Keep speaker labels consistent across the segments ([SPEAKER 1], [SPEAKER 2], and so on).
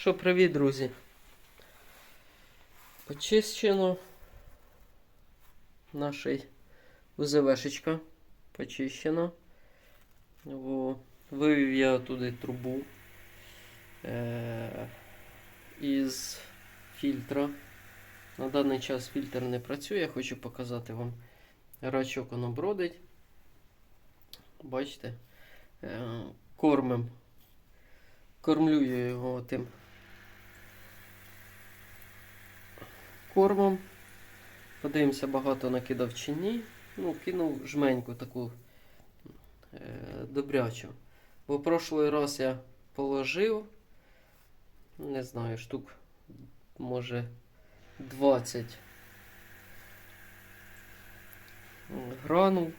[SPEAKER 1] Що, привіт, друзі. Почищено нашей УЗВшечка. Почищено. Во. Вивів я туди трубу е- із фільтра. На даний час фільтр не працює, я хочу показати вам. Рачок воно бродить. Бачите? Е- кормим. Кормлю я його тим кормом. Подивимося, багато накидав чи ні. Ну, кинув жменьку таку е, добрячу. Бо прошлий раз я положив, не знаю, штук, може 20 гранул.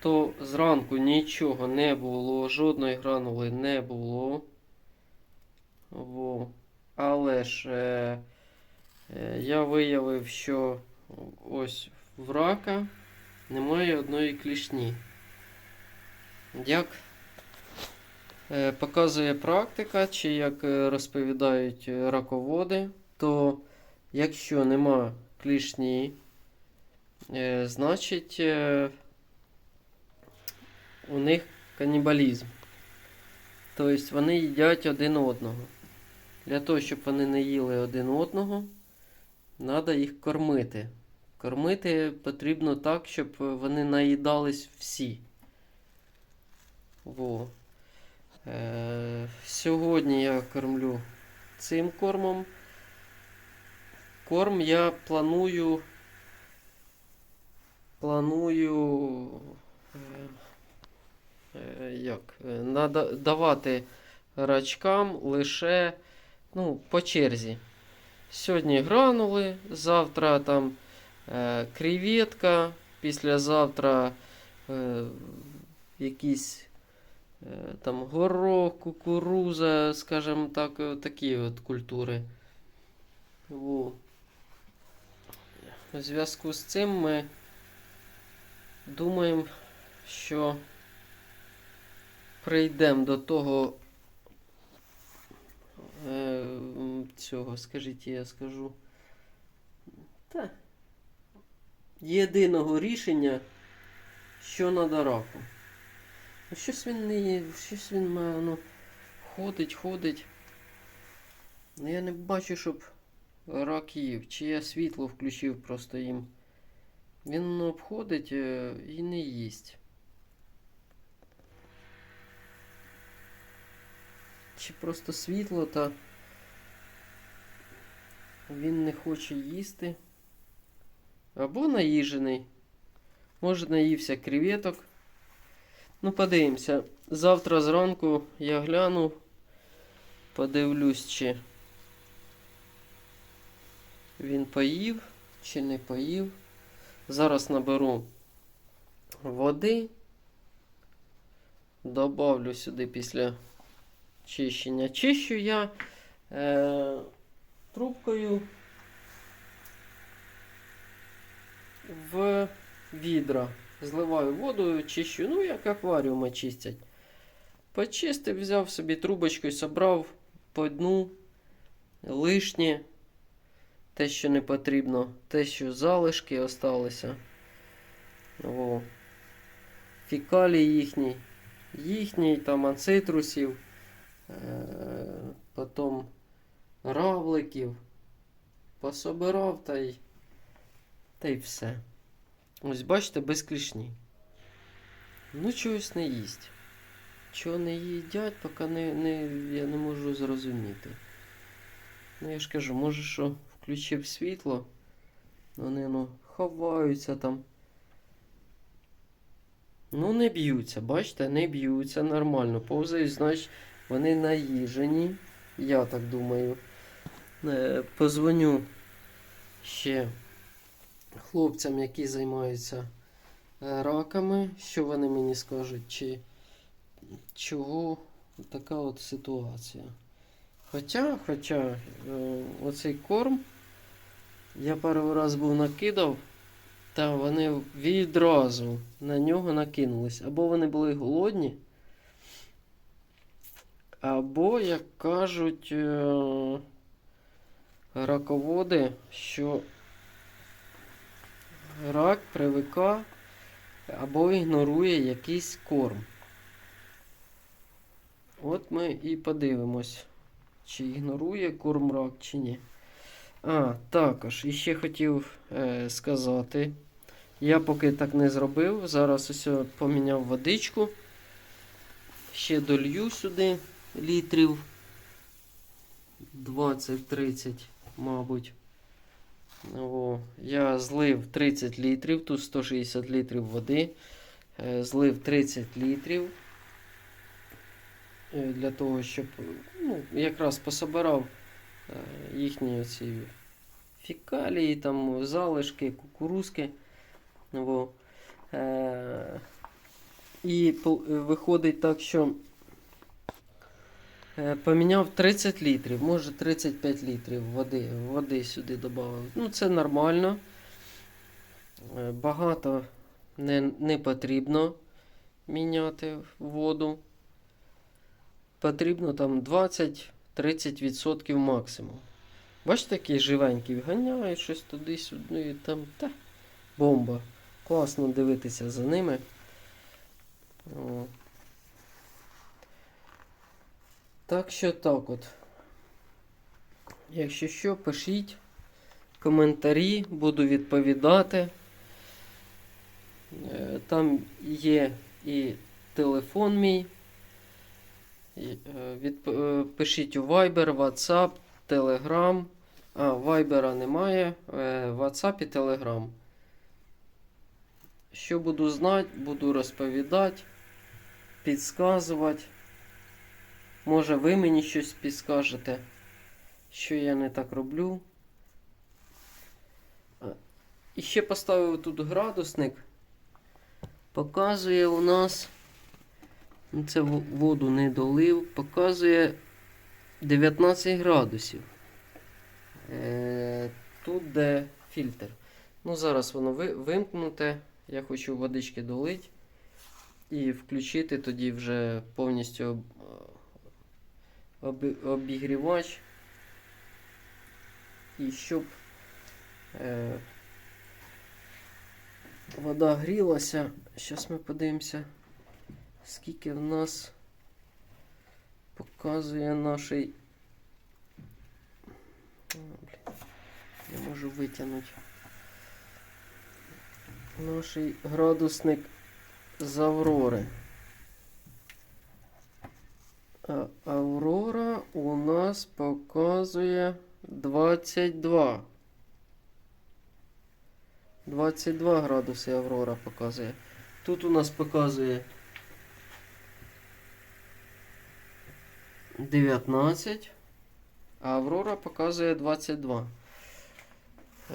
[SPEAKER 1] То зранку нічого не було, жодної гранули не було. Во. Але ж е, я виявив, що ось в рака немає одної клішні. Як е, показує практика, чи як е, розповідають е, раководи, то якщо нема клішні, е, значить е, у них канібалізм. Тобто вони їдять один одного. Для того, щоб вони не їли один одного, треба їх кормити. Кормити потрібно так, щоб вони наїдались всі. Во. Е, сьогодні я кормлю цим кормом. Корм я планую. Планую. Е, е, як? е, нада- давати рачкам лише ну, по черзі. Сьогодні гранули, завтра там е, креветка, післязавтра е, якісь е, там горох, кукуруза, скажімо так, е, такі от культури. У зв'язку з цим ми думаємо, що прийдемо до того е, м, цього, скажіть, я скажу. Та. Єдиного рішення, що надо раку. Ну, щось він не є, щось він має, ну, ходить, ходить. Ну, я не бачу, щоб рак їв. Чи я світло включив просто їм. Він обходить е, і не їсть. Чи просто світло та він не хоче їсти. Або наїжений. Може наївся креветок. Ну, подивимося. Завтра зранку я гляну, подивлюсь, чи він поїв, чи не поїв. Зараз наберу води. Добавлю сюди після чищення. Чищу я е, трубкою в відра. Зливаю воду, чищу, ну як акваріуми чистять. Почистив, взяв собі трубочкою, собрав по дну лишнє, те, що не потрібно, те, що залишки осталися. О. Фікалій їхній, їхній там ацитрусів, е, потім равликів. Пособирав та й, та й все. Ось бачите, без клішні. Ну, чогось не їсть. Чого не їдять, поки не, не, я не можу зрозуміти. Ну, я ж кажу, може, що включив світло, вони ну, ховаються там. Ну, не б'ються, бачите, не б'ються нормально. Повзають, значить, вони наїжені. Я так думаю. Е, Позвоню ще хлопцям, які займаються е, раками, що вони мені скажуть, чи чого така от ситуація. Хоча, хоча, е, оцей корм я пару раз був накидав, та вони відразу на нього накинулись. Або вони були голодні, Або, як кажуть раководи, що рак привика або ігнорує якийсь корм. От ми і подивимось, чи ігнорує корм рак, чи ні. А, також іще хотів е, сказати. Я поки так не зробив. Зараз ось я поміняв водичку. Ще долью сюди літрів 20-30, мабуть. О, я злив 30 літрів, тут 160 літрів води. Е, Злив 30 літрів. е, Для того, щоб ну, якраз пособирав е, їхні ці фікалії, там залишки, кукурузки. Е, і виходить так, що поміняв 30 літрів, може 35 літрів води, води сюди додав. Ну, це нормально. Е, Багато не, не потрібно міняти воду. Потрібно там 20-30% максимум. Бачите, такі живенькі вганяють щось туди-сюди, і там та, бомба. Класно дивитися за ними. О. Так що так от. Якщо що, пишіть коментарі, буду відповідати. Е, Там є і телефон мій. Е, е, Пишіть у Viber, WhatsApp, Telegram. А, Viber немає. WhatsApp і Telegram. Що буду знати, буду розповідати, підказувати. Може, ви мені щось підскажете, що я не так роблю. І ще поставив тут градусник. Показує у нас. ну, Це воду не долив. Показує 19 градусів. Е, тут де фільтр. Ну, зараз воно ви- вимкнуте. Я хочу водички долити і включити тоді вже повністю обігрівач. І щоб е, вода грілася. Зараз ми подивимося, скільки в нас показує наший. О, Не можу витягнути. Наш градусник з Аврори. А Аврора у нас показує 22. 22 градуси Аврора показує. Тут у нас показує 19, а Аврора показує 22.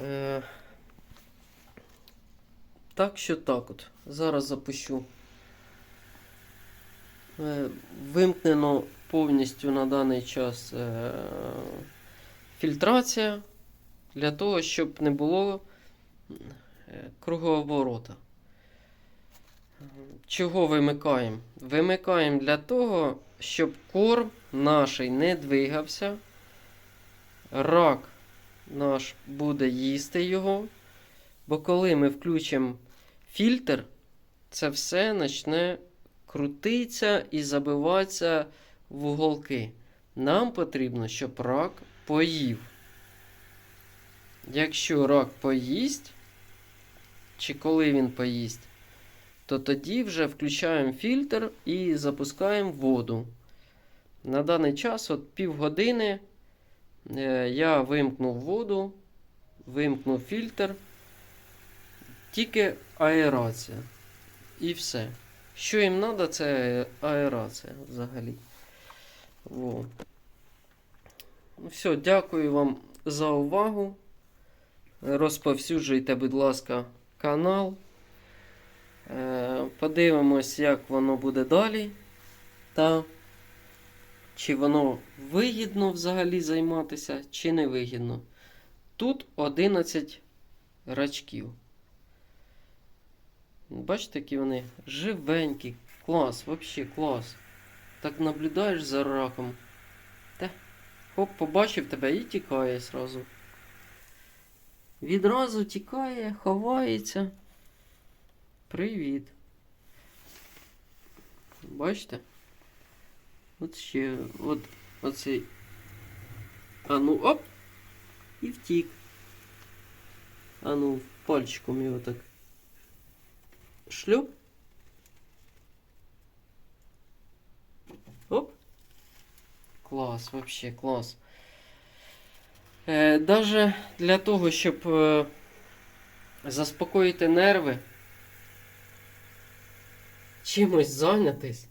[SPEAKER 1] Е, так що так от. Зараз запущу. Е, Вимкнено повністю на даний час е, фільтрація для того, щоб не було е, круговорота. Чого вимикаємо? Вимикаємо для того, щоб корм наш не двигався. Рак наш буде їсти його. Бо коли ми включимо фільтр, це все почне крутитися і забиватися в уголки. Нам потрібно, щоб рак поїв. Якщо рак поїсть, чи коли він поїсть, то тоді вже включаємо фільтр і запускаємо воду. На даний час, от півгодини, е, я вимкнув воду, вимкнув фільтр, тільки аерація. І все. Що їм треба, це аерація взагалі. Во. Ну, Все, дякую вам за увагу. Розповсюджуйте, будь ласка, канал. Е, Подивимось, як воно буде далі. Та чи воно вигідно взагалі займатися, чи не вигідно. Тут 11 рачків. Бачите, які вони живенькі. Клас, взагалі клас. Так наблюдаєш за раком. Та, хоп, побачив тебе і тікає сразу. Відразу тікає, ховається. Привіт. Бачите? От ще, от оцей. А ну оп! І втік. А ну, пальчиком його так. Шлюп. Оп. Клас, вообще клас. Е, даже для того, щоб е, заспокоїти нерви, чимось зайнятись,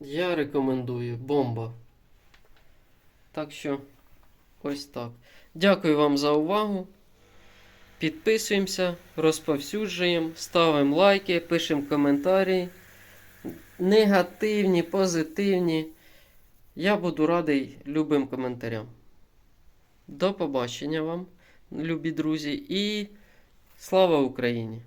[SPEAKER 1] я рекомендую бомба. Так що, ось так. Дякую вам за увагу. Підписуємося, розповсюджуємо, ставимо лайки, пишемо коментарі. Негативні, позитивні. Я буду радий любим коментарям. До побачення вам, любі друзі, і слава Україні!